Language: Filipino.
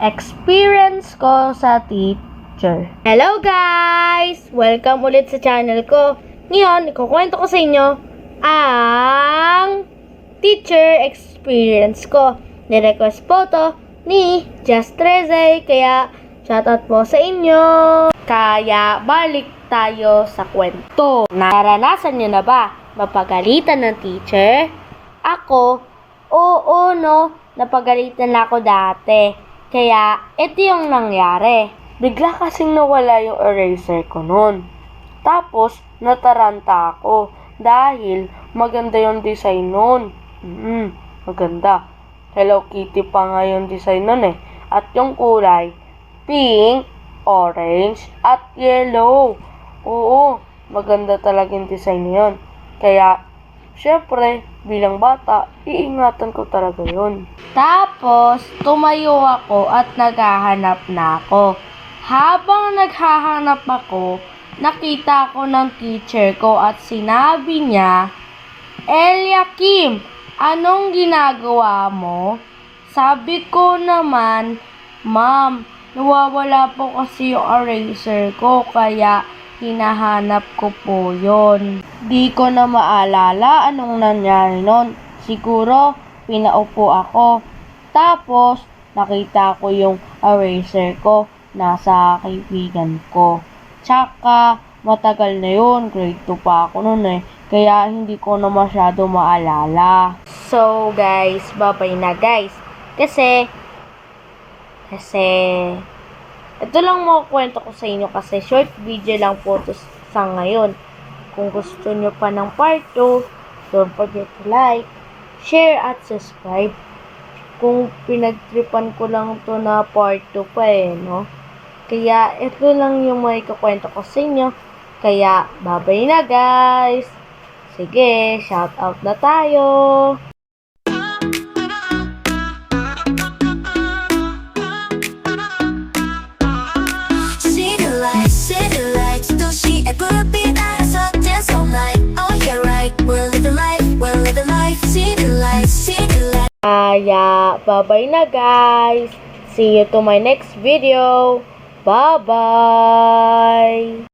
experience ko sa teacher. Hello guys! Welcome ulit sa channel ko. Ngayon, ikukwento ko sa inyo ang teacher experience ko. Nirequest po to ni Just Treze, kaya shoutout po sa inyo. Kaya balik tayo sa kwento. Naranasan nyo na ba mapagalitan ng teacher? Ako, oo no, napagalitan na ako dati. Kaya, ito yung nangyari. Bigla kasing nawala yung eraser ko noon. Tapos, nataranta ako dahil maganda yung design noon. Mm, maganda. Hello Kitty pa nga yung design noon eh. At yung kulay, pink, orange, at yellow. Oo, maganda talaga yung design na yun. Kaya, syempre, bilang bata, iingatan ko talaga yun. Tapos, tumayo ako at naghahanap na ako. Habang naghahanap ako, nakita ko ng teacher ko at sinabi niya, Elia Kim, anong ginagawa mo? Sabi ko naman, Ma'am, nawawala po kasi yung eraser ko kaya hinahanap ko po yon. Di ko na maalala anong nangyari nun. Siguro, pinaupo ako. Tapos, nakita ko yung eraser ko nasa kaibigan ko. Tsaka, matagal na yun. Grade 2 pa ako nun eh. Kaya, hindi ko na masyado maalala. So, guys, bye-bye na guys. Kasi, kasi, ito lang mga kwento ko sa inyo kasi short video lang po to sa ngayon. Kung gusto nyo pa ng part 2, don't forget to like, share, at subscribe. Kung pinagtripan ko lang to na part 2 pa eh, no? Kaya, ito lang yung may kukwento ko sa inyo. Kaya, babay na guys! Sige, shout out na tayo! Kaya, bye-bye na guys! See you to my next video! Bye-bye!